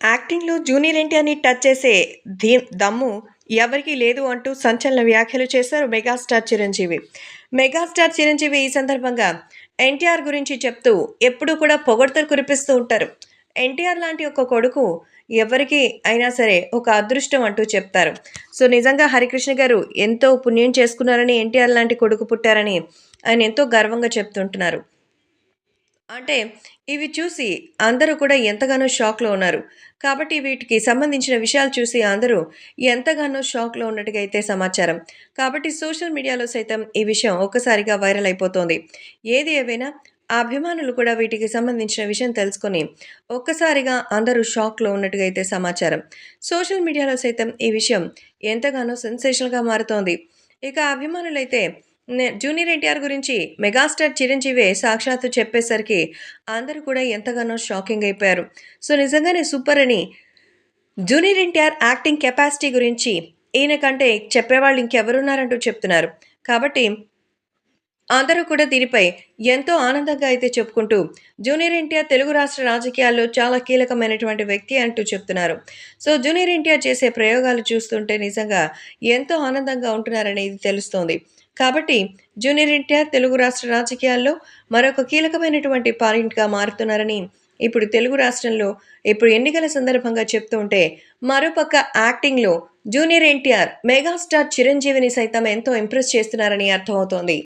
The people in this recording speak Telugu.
యాక్టింగ్‌లో జూనియర్ ఎన్టీఆర్‌ని టచ్ చేసే ధీ దమ్ము ఎవరికీ లేదు అంటూ సంచలన వ్యాఖ్యలు చేశారు మెగాస్టార్ చిరంజీవి. మెగాస్టార్ చిరంజీవి ఈ సందర్భంగా ఎన్టీఆర్ గురించి చెప్తూ ఎప్పుడూ కూడా పొగడ్తలు కురిపిస్తూ ఉంటారు. ఎన్టీఆర్ లాంటి ఒక కొడుకు ఎవరికి అయినా సరే ఒక అదృష్టం అంటూ చెప్తారు. సో నిజంగా హరికృష్ణ గారు ఎంతో పుణ్యం చేసుకున్నారని ఎన్టీఆర్ లాంటి కొడుకు పుట్టారని ఆయన ఎంతో గర్వంగా చెప్తుంటున్నారు. అంటే ఇవి చూసి అందరూ కూడా ఎంతగానో షాక్‌లో ఉన్నారు. కాబట్టి వీటికి సంబంధించిన విషయాలు చూసి అందరూ ఎంతగానో షాక్‌లో ఉన్నట్టుగా అయితే సమాచారం. కాబట్టి సోషల్ మీడియాలో సైతం ఈ విషయం ఒక్కసారిగా వైరల్ అయిపోతోంది. ఏది ఏవైనా ఆ అభిమానులు కూడా వీటికి సంబంధించిన విషయం తెలుసుకొని ఒక్కసారిగా అందరూ షాక్‌లో ఉన్నట్టుగా అయితే సమాచారం. సోషల్ మీడియాలో సైతం ఈ విషయం ఎంతగానో సెన్సేషనల్‌గా మారుతోంది. ఇక అభిమానులైతే జూనియర్ ఎన్టీఆర్ గురించి మెగాస్టార్ చిరంజీవే సాక్షాత్తు చెప్పేసరికి అందరూ కూడా ఎంతగానో షాకింగ్ అయిపోయారు. సో నిజంగానే సూపర్ అని జూనియర్ ఎన్టీఆర్ యాక్టింగ్ కెపాసిటీ గురించి ఈయన కంటే చెప్పేవాళ్ళు ఇంకెవరున్నారంటూ చెప్తున్నారు. కాబట్టి అందరూ కూడా దీనిపై ఎంతో ఆనందంగా అయితే చెప్పుకుంటూ జూనియర్ ఎన్టీఆర్ తెలుగు రాష్ట్ర రాజకీయాల్లో చాలా కీలకమైనటువంటి వ్యక్తి అంటూ చెప్తున్నారు. సో జూనియర్ ఎన్టీఆర్ చేసే ప్రయోగాలు చూస్తుంటే నిజంగా ఎంతో ఆనందంగా ఉంటున్నారనేది తెలుస్తోంది. కాబట్టి జూనియర్ ఎన్టీఆర్ తెలుగు రాష్ట్ర రాజకీయాల్లో మరొక కీలకమైనటువంటి పాయింట్‌గా మారుతున్నారని ఇప్పుడు తెలుగు రాష్ట్రంలో ఇప్పుడు ఎన్నికల సందర్భంగా చెప్తూ ఉంటే మరోపక్క యాక్టింగ్‌లో జూనియర్ ఎన్టీఆర్ మెగాస్టార్ చిరంజీవిని సైతం ఎంతో ఇంప్రెస్ చేస్తున్నారని అర్థమవుతోంది.